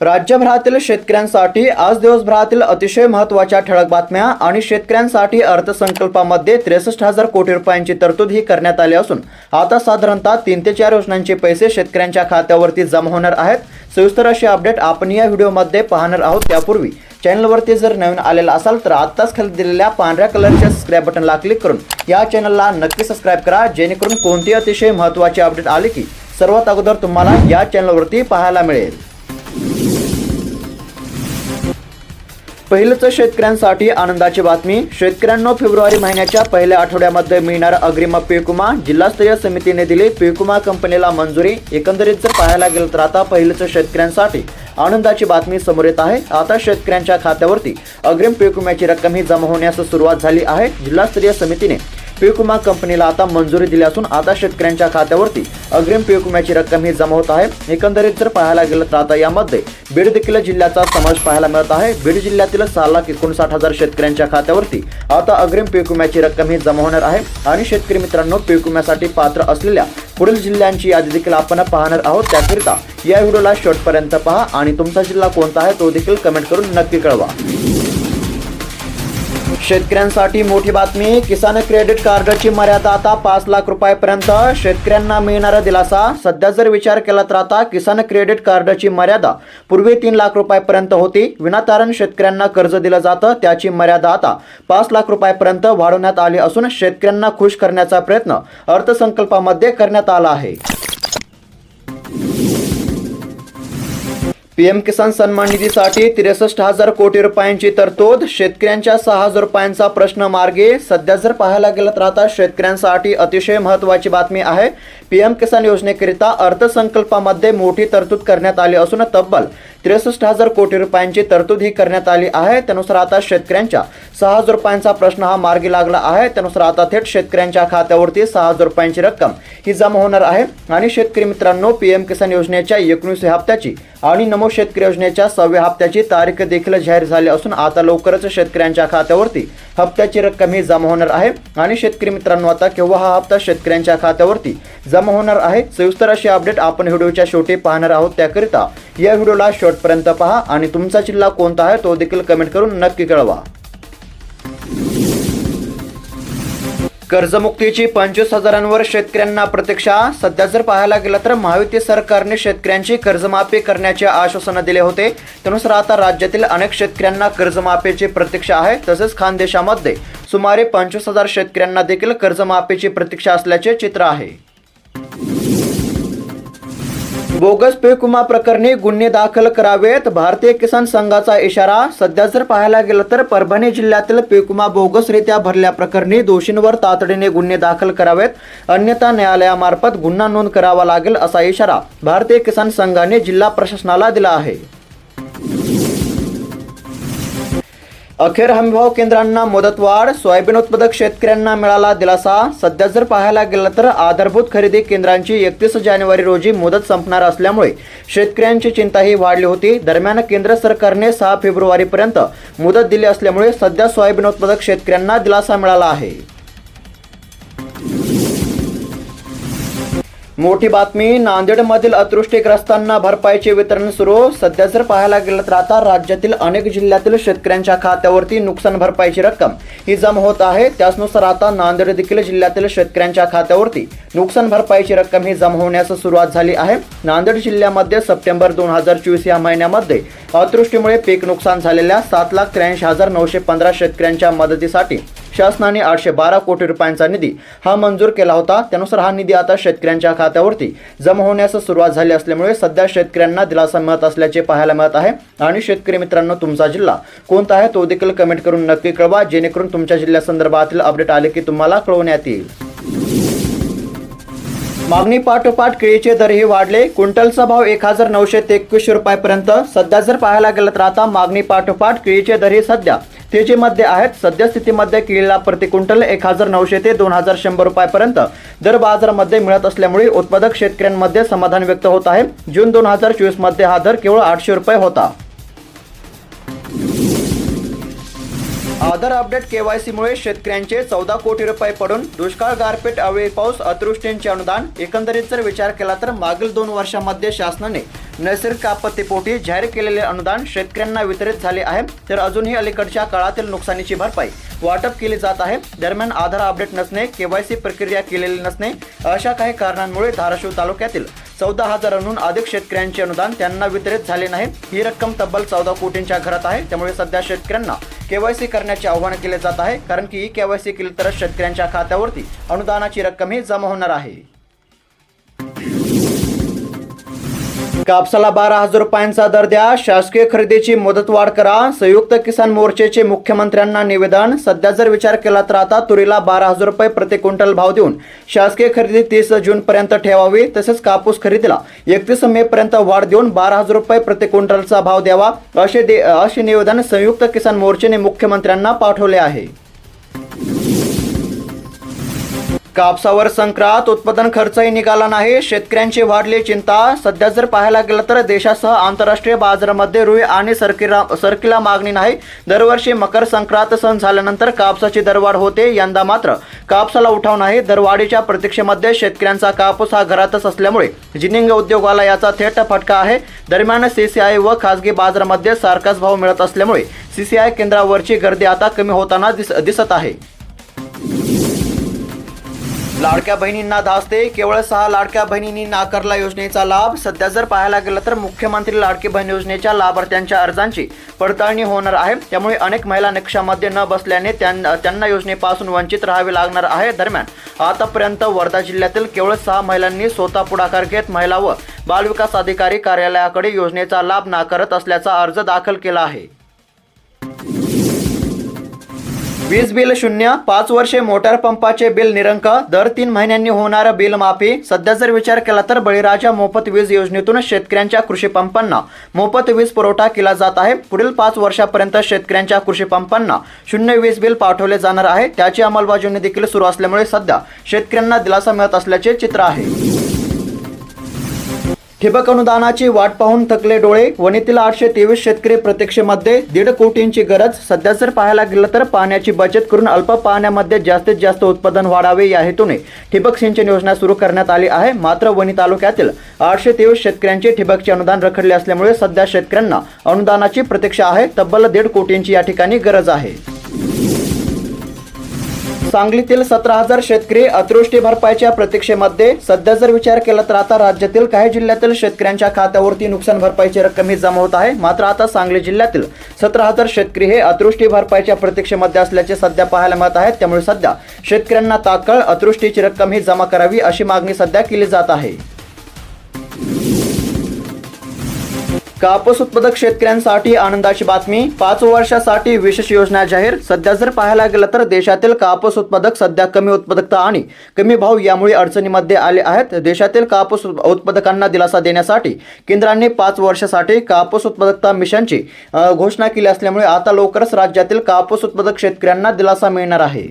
राज्यभरातील शेतकऱ्यांसाठी आज दिवसभरातील अतिशय महत्त्वाच्या ठळक बातम्या आणि शेतकऱ्यांसाठी अर्थसंकल्पामध्ये त्रेसष्ट हजार कोटी रुपयांची तरतूद ही करण्यात आली असून आता साधारणतः तीन ते चार योजनांचे पैसे शेतकऱ्यांच्या खात्यावरती जमा होणार आहेत. सविस्तर अशी अपडेट आपण या व्हिडिओमध्ये पाहणार आहोत. त्यापूर्वी चॅनलवरती जर नवीन आलेला असाल तर आत्ताच खाली दिलेल्या पांढऱ्या कलरच्या सबस्क्राईब बटनला क्लिक करून या चॅनलला नक्की सबस्क्राईब करा जेणेकरून कोणती अतिशय महत्त्वाची अपडेट आली की सर्वात अगोदर तुम्हाला या चॅनलवरती पाहायला मिळेल. पहिलंच शेतकऱ्यांसाठी आनंदाची बातमी. शेतकऱ्यांना फेब्रुवारी महिन्याच्या पहिल्या आठवड्यामध्ये मिळणार अग्रिम पीकविमा जिल्हास्तरीय समितीने दिली पीकविमा कंपनीला मंजुरी. एकंदरीत जर पाहायला गेलं तर आता पहिलंच शेतकऱ्यांसाठी आनंदाची बातमी समोर येत आहे. आता शेतकऱ्यांच्या खात्यावरती अग्रिम पीक विम्याची रक्कम ही जमा होण्यास सुरुवात झाली आहे. जिल्हास्तरीय समितीने पीक विमा कंपनीला आता मंजुरी दिली असून आता शेतकऱ्यांच्या खात्यावरती अग्रिम पीक विम्याची रक्कम ही जमा होत आहे. एकंदरीत जर पाहायला गेलं तर आता यामध्ये बीड देखील जिल्ह्याचा समावेश पाहायला मिळत आहे. बीड जिल्ह्यातील सहा लाख एकोणसाठ हजार शेतकऱ्यांच्या खात्यावरती आता अग्रिम पीक विम्याची रक्कम ही जमा होणार आहे. आणि शेतकरी मित्रांनो पीक विम्यासाठी पात्र असलेल्या पुढील जिल्ह्यांची यादी देखील आपण पाहणार आहोत. त्याकरिता या व्हिडिओला शेवटपर्यंत पहा. आणि तुमचा जिल्हा कोणता आहे तो देखील कमेंट करून नक्की कळवा. शेतकऱ्यांसाठी मोठी बातमी किसान क्रेडिट कार्डची मर्यादा आता पाच लाख रुपयापर्यंत. शेतकऱ्यांना मिळणारा दिलासा सध्या जर विचार केला तर आता किसान क्रेडिट कार्डची मर्यादा पूर्वी तीन लाख रुपयापर्यंत होती. विनातारण शेतकऱ्यांना कर्ज दिलं जातं त्याची मर्यादा आता पाच लाख रुपयापर्यंत वाढवण्यात आली असून शेतकऱ्यांना खुश करण्याचा प्रयत्न अर्थसंकल्पामध्ये करण्यात आला आहे. पीएम किसान सन्मान निधीसाठी त्रेसष्ट हजार कोटी रुपयांची तरतूद. शेतकऱ्यांच्या सहा हजार रुपयांचा प्रश्न मार्गे. सध्या जर पाहायला गेलं तर आता शेतकऱ्यांसाठी अतिशय महत्त्वाची बातमी आहे. पीएम किसान योजनेकरिता अर्थसंकल्पामध्ये मोठी तरतूद करण्यात आली असून तब्बल त्रेसष्ट हजार कोटी रुपयांची तरतूद ही करण्यात आली आहे. त्यानुसार आता शेतकऱ्यांच्या सहा हजार रुपयांचा प्रश्न हा मार्गी लागला आहे. त्यानुसार आता थेट शेतकऱ्यांच्या खात्यावरती सहा हजार रुपयांची रक्कम ही जमा होणार आहे. आणि शेतकरी मित्रांनो पीएम किसान योजनेच्या एकोणीस हप्त्याची आणि नमो शेतकरी योजनेच्या सहाव्या हप्त्याची तारीख देखील जाहीर झाली असून आता लवकरच शेतकऱ्यांच्या खात्यावरती हप्त्याची रक्कम ही जमा होणार आहे. आणि शेतकरी मित्रांनो आता केव्हा हा हप्ता शेतकऱ्यांच्या खात्यावरती जमा होणार आहे सविस्तर अशी अपडेट आपण व्हिडिओच्या शेवटी पाहणार आहोत. त्याकरिता या व्हिडिओला शेवटपर्यंत पहा आणि तुमचा जिल्हा कोणता आहे तो देखील कमेंट करून नक्की कळवा. कर्जमुक्तीची पंचवीस हजारांवर शेतकऱ्यांना प्रतीक्षा. सध्या जर पाहायला गेलं तर महायुती सरकारने शेतकऱ्यांची कर्जमाफी करण्याचे आश्वासन दिले होते. त्यानुसार आता राज्यातील अनेक शेतकऱ्यांना कर्जमाफीची प्रतीक्षा आहे तसेच खानदेशामध्ये सुमारे पंचवीस हजार शेतकऱ्यांना देखील कर्जमाफीची प्रतीक्षा असल्याचे चित्र आहे. बोगस पीक विमा प्रकरणी गुन्हे दाखल करावेत. भारतीय किसान संघाचा इशारा सध्या जर पाहायला गेलं तर परभणी जिल्ह्यातील पीक विमा बोगसरित्या भरल्या प्रकरणी दोषींवर तातडीने गुन्हे दाखल करावेत. अन्यथा न्यायालयामार्फत गुन्हा नोंद करावा लागेल असा इशारा भारतीय किसान संघाने जिल्हा प्रशासनाला दिला आहे. अखेर हमीभाव केंद्रांना मुदतवाढ सोयाबीन उत्पादक शेतकऱ्यांना मिळाला दिलासा. सध्या जर पाहायला गेलं तर आधारभूत खरेदी केंद्रांची एकतीस जानेवारी रोजी मुदत संपणार असल्यामुळे शेतकऱ्यांची चिंताही वाढली होती. दरम्यान केंद्र सरकारने सहा फेब्रुवारीपर्यंत मुदत दिली असल्यामुळे सध्या सोयाबीन उत्पादक शेतकऱ्यांना दिलासा मिळाला आहे. मोठी बातमी नांदेडमधील अतृष्टीग्रस्तांना भरपाईचे वितरण सुरू. सध्या जर पाहायला गेलं तर आता राज्यातील अनेक जिल्ह्यातील शेतकऱ्यांच्या खात्यावरती नुकसान भरपाईची रक्कम ही जमा होत आहे. त्याचनुसार आता नांदेड देखील जिल्ह्यातील शेतकऱ्यांच्या खात्यावरती नुकसान भरपाईची रक्कम ही जमा होण्यास सुरुवात झाली आहे. नांदेड जिल्ह्यामध्ये सप्टेंबर दोन हजार चोवीस या महिन्यामध्ये अतृष्टीमुळे पीक नुकसान झालेल्या सात लाख त्र्याऐंशी हजार नऊशे पंधरा शेतकऱ्यांच्या मदतीसाठी शासनाने आठशे बारा कोटी रुपयांचा निधी हा मंजूर केला होता. त्यानुसार हा निधी आता शेतकऱ्यांच्या खात्यावरती जमा होण्यास सुरुवात झाली असल्यामुळे सध्या शेतकऱ्यांना दिलासा मिळत असल्याचे पाहायला मिळत आहे. आणि शेतकरी मित्रांनो तुमचा जिल्हा कोणता आहे तो देखील कमेंट करून नक्की कळवा. जेणेकरून तुमच्या जिल्ह्यासंदर्भातील अपडेट आले की तुम्हाला कळवण्यात येईल. मागणी पाठोपाठ केळीचे दरही वाढले. क्विंटलचा भाव एक हजार नऊशे तेवीस रुपयापर्यंत. सध्या जर पाहायला गेलं तर आता मागणी पाठोपाठ केळीचे दरही सध्या तेजीमध्ये आहेत. सद्यस्थितीमध्ये केळीला प्रति क्विंटल एक हजार नऊशे ते दोन हजार शंभर रुपयापर्यंत दर बाजारामध्ये मिळत असल्यामुळे उत्पादक शेतकऱ्यांमध्ये समाधान व्यक्त होत आहे. जून दोन हजार चोवीसमध्ये हा दर केवळ आठशे रुपये होता. आधार अपडेट केवायसीमुळे शेतकऱ्यांचे चौदा कोटी रुपये पडून दुष्काळ गारपीट अवेळी पाऊस अतिवृष्टींचे अनुदान एकंदरीत जर विचार केला तर मागील दोन वर्षांमध्ये शासनाने नैसर्गिक आपत्तीपोटी जाहीर केलेले अनुदान शेतकऱ्यांना वितरित झाले आहे. तर अजूनही अलीकडच्या काळातील नुकसानीची भरपाई वाटप केली जात आहे. दरम्यान आधार अपडेट नसणे केवायसी प्रक्रिया केलेली नसणे अशा काही कारणांमुळे धाराशिव तालुक्यातील चौदा हजारांहून अधिक शेतकऱ्यांचे अनुदान त्यांना वितरित झाले नाही. ही रक्कम तब्बल चौदा कोटींच्या घरात आहे. त्यामुळे सध्या शेतकऱ्यांना केवायसी करण्याचे आवाहन केले जात आहे. कारण की ई केवायसी केली तरच शेतकऱ्यांच्या खात्यावरती अनुदानाची रक्कमही जमा होणार आहे. कापसाला बारा हजार रुपयांचा दर द्या. शासकीय खरेदीची मुदतवाढ करा. संयुक्त किसान मोर्चेचे मुख्यमंत्र्यांना निवेदन. सध्या जर विचार केला तर आता तुरीला बारा हजार रुपये प्रति क्विंटल भाव देऊन शासकीय खरेदी तीस जून पर्यंत ठेवावी तसेच कापूस खरेदीला एकतीस मे पर्यंत वाढ देऊन बारा हजार रुपये प्रति क्विंटलचा भाव द्यावा असे दे असे निवेदन संयुक्त किसान मोर्चेने मुख्यमंत्र्यांना पाठवले आहे. कापसावर संक्रांत उत्पादन खर्चही निघाला नाही. शेतकऱ्यांची वाढली चिंता. सध्या जर पाहायला गेलं तर देशासह आंतरराष्ट्रीय बाजारामध्ये रुई आणि सरकीला सरकीला मागणी नाही. दरवर्षी मकर संक्रांत सण झाल्यानंतर कापसाची दरवाढ होते. यंदा मात्र कापसाला उठाव नाही. दरवाढीच्या प्रतीक्षेमध्ये शेतकऱ्यांचा कापूस हा घरातच असल्यामुळे जिनिंग उद्योगाला याचा थेट फटका आहे. दरम्यान सीसीआय व खासगी बाजारामध्ये सारखाच भाव मिळत असल्यामुळे सीसीआय केंद्रावरची गर्दी आता कमी होताना दिस दिसत आहे. लाडक्या बहिणींना धासते केवळ सहा लाडक्या बहिणींनी नाकारला योजनेचा लाभ. सध्या जर पाहायला गेलं तर मुख्यमंत्री लाडकी बहीण योजनेच्या लाभार्थ्यांच्या अर्जांची पडताळणी होणार आहे. त्यामुळे अनेक महिला निकषामध्ये न बसल्याने त्यां- त्यांना योजनेपासून वंचित राहावे लागणार आहे. दरम्यान आतापर्यंत वर्धा जिल्ह्यातील केवळ सहा महिलांनी स्वतः पुढाकार घेत महिला व बालविकास अधिकारी कार्यालयाकडे योजनेचा लाभ नाकारत असल्याचा अर्ज दाखल केला आहे. वीज बिल शून्य पाच वर्षे मोटार पंपाचे बिल निरंक दर तीन महिन्यांनी होणार बिल माफी. सध्या जर विचार केला तर बळीराजा मोफत वीज योजनेतून शेतकऱ्यांच्या कृषी पंपांना मोफत वीज पुरवठा केला जात आहे. पुढील पाच वर्षापर्यंत शेतकऱ्यांच्या कृषी पंपांना शून्य वीज बिल पाठवले जाणार आहे. त्याची अंमलबजावणी देखील सुरू असल्यामुळे सध्या शेतकऱ्यांना दिलासा मिळत असल्याचे चित्र आहे. ठिबक अनुदानाची वाट पाहून थकले डोळे वणीतील आठशे तेवीस शेतकरी प्रत्यक्षमध्ये दीड कोटींची गरज. सध्या जर पाहायला गेलं तर पाण्याची बचत करून अल्प पाण्यामध्ये जास्तीत जास्त उत्पादन वाढावे या हेतूने ठिबक सिंचन योजना सुरू करण्यात आली आहे. मात्र वणी तालुक्यातील आठशे तेवीस शेतकऱ्यांचे ठिबकचे अनुदान रखडले असल्यामुळे सध्या शेतकऱ्यांना अनुदानाची प्रतीक्षा आहे. तब्बल दीड कोटींची या ठिकाणी गरज आहे. सांगलीतील सतरा हजार शेतकरी अतिवृष्टी भरपाईच्या प्रतीक्षेमध्ये सध्या जर विचार केला तर आता राज्यातील काही जिल्ह्यातील शेतकऱ्यांच्या खात्यावरती नुकसान भरपाईची रक्कम ही जमा होत आहे. मात्र आता सांगली जिल्ह्यातील सतरा हजार शेतकरी हे अतिवृष्टी भरपाईच्या प्रतीक्षेमध्ये असल्याचे सध्या पाहायला मिळत आहेत त्यामुळे सध्या शेतकऱ्यांना तात्काळ अतिवृष्टीची रक्कम ही जमा करावी अशी मागणी सध्या केली जात आहे. कापूस उत्पादक शेतकऱ्यांसाठी आनंदाची बातमी. पाच वर्षासाठी विशेष योजना जाहीर. सध्या जर पाहायला गेलं तर देशातील कापूस उत्पादक सध्या कमी उत्पादकता आणि कमी भाव यामुळे अडचणीमध्ये आले आहेत. देशातील कापूस उत्पादकांना दिलासा देण्यासाठी केंद्राने पाच वर्षासाठी कापूस उत्पादकता मिशनची घोषणा केली असल्यामुळे आता लवकरच राज्यातील कापूस उत्पादक शेतकऱ्यांना दिलासा मिळणार आहे.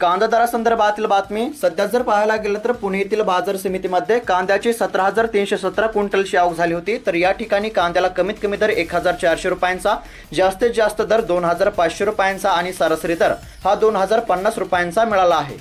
कांदा दरासंदर्भातील बातमी. सध्या जर पाहायला गेलं तर पुणे येथील बाजार समितीमध्ये कांद्याची सतरा हजार तीनशे सतरा क्विंटलची आवक झाली होती. तर या ठिकाणी कांद्याला कमीत कमी दर एक हजार चारशे रुपयांचा जास्तीत जास्त दर दोन हजार पाचशे रुपयांचा आणि सरासरी दर हा दोन हजार पन्नास रुपयांचा मिळाला आहे.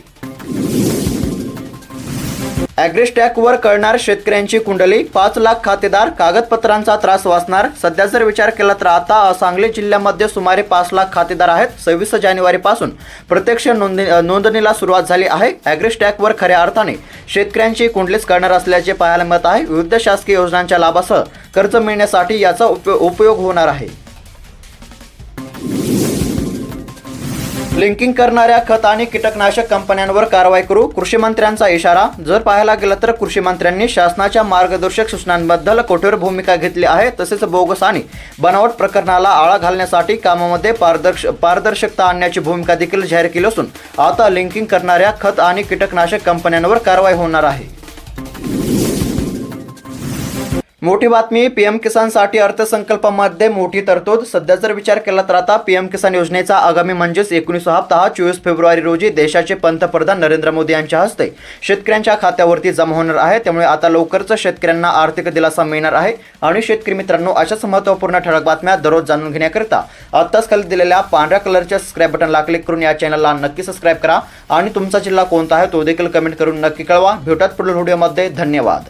ॲग्रिस्टॅकवर कळणार शेतकऱ्यांची कुंडली. पाच लाख खातेदार कागदपत्रांचा त्रास वाचणार. सध्या जर विचार केला तर आता सांगली जिल्ह्यामध्ये सुमारे पाच लाख खातेदार आहेत. सव्वीस जानेवारीपासून प्रत्यक्ष नोंदणी नोंदणीला सुरुवात झाली आहे. ॲग्रिस्टॅकवर खऱ्या अर्थाने शेतकऱ्यांची कुंडलीच करणार असल्याचे पाहायला मिळत आहे. विविध शासकीय योजनांच्या लाभासह कर्ज मिळण्यासाठी याचा उपयोग होणार आहे. लिंकिंग करणाऱ्या खत आणि कीटकनाशक कंपन्यांवर कारवाई करू. कृषी मंत्र्यांचा इशारा. जर पाहायला गेलं तर कृषी मंत्र्यांनी शासनाच्या मार्गदर्शक सूचनांबद्दल कठोर भूमिका घेतली आहे. तसेच बोगस आणि बनावट प्रकरणाला आळा घालण्यासाठी कामामध्ये पारदर्श पारदर्शकता आणण्याची भूमिका देखील जाहीर केली असून आता लिंकिंग करणाऱ्या खत आणि कीटकनाशक कंपन्यांवर कारवाई होणार आहे. मोठी बातमी पीएम किसानसाठी अर्थसंकल्पामध्ये मोठी तरतूद. सध्या जर विचार केला तर आता पीएम किसान योजनेचा आगामी म्हणजेच एकोणीसवा हप्ता हा चोवीस फेब्रुवारी रोजी देशाचे पंतप्रधान नरेंद्र मोदी यांच्या हस्ते शेतकऱ्यांच्या खात्यावरती जमा होणार आहे. त्यामुळे आता लवकरच शेतकऱ्यांना आर्थिक दिलासा मिळणार आहे. आणि शेतकरी मित्रांनो अशाच महत्त्वपूर्ण ठळक बातम्या दररोज जाणून घेण्याकरिता आत्ताच खाली दिलेल्या पांढऱ्या कलरच्या सबस्क्राईब बटनला क्लिक करून या चॅनलला नक्की सबस्क्राईब करा. आणि तुमचा जिल्हा कोणता आहे तो देखील कमेंट करून नक्की कळवा. भेटत पुढील व्हिडिओमध्ये धन्यवाद.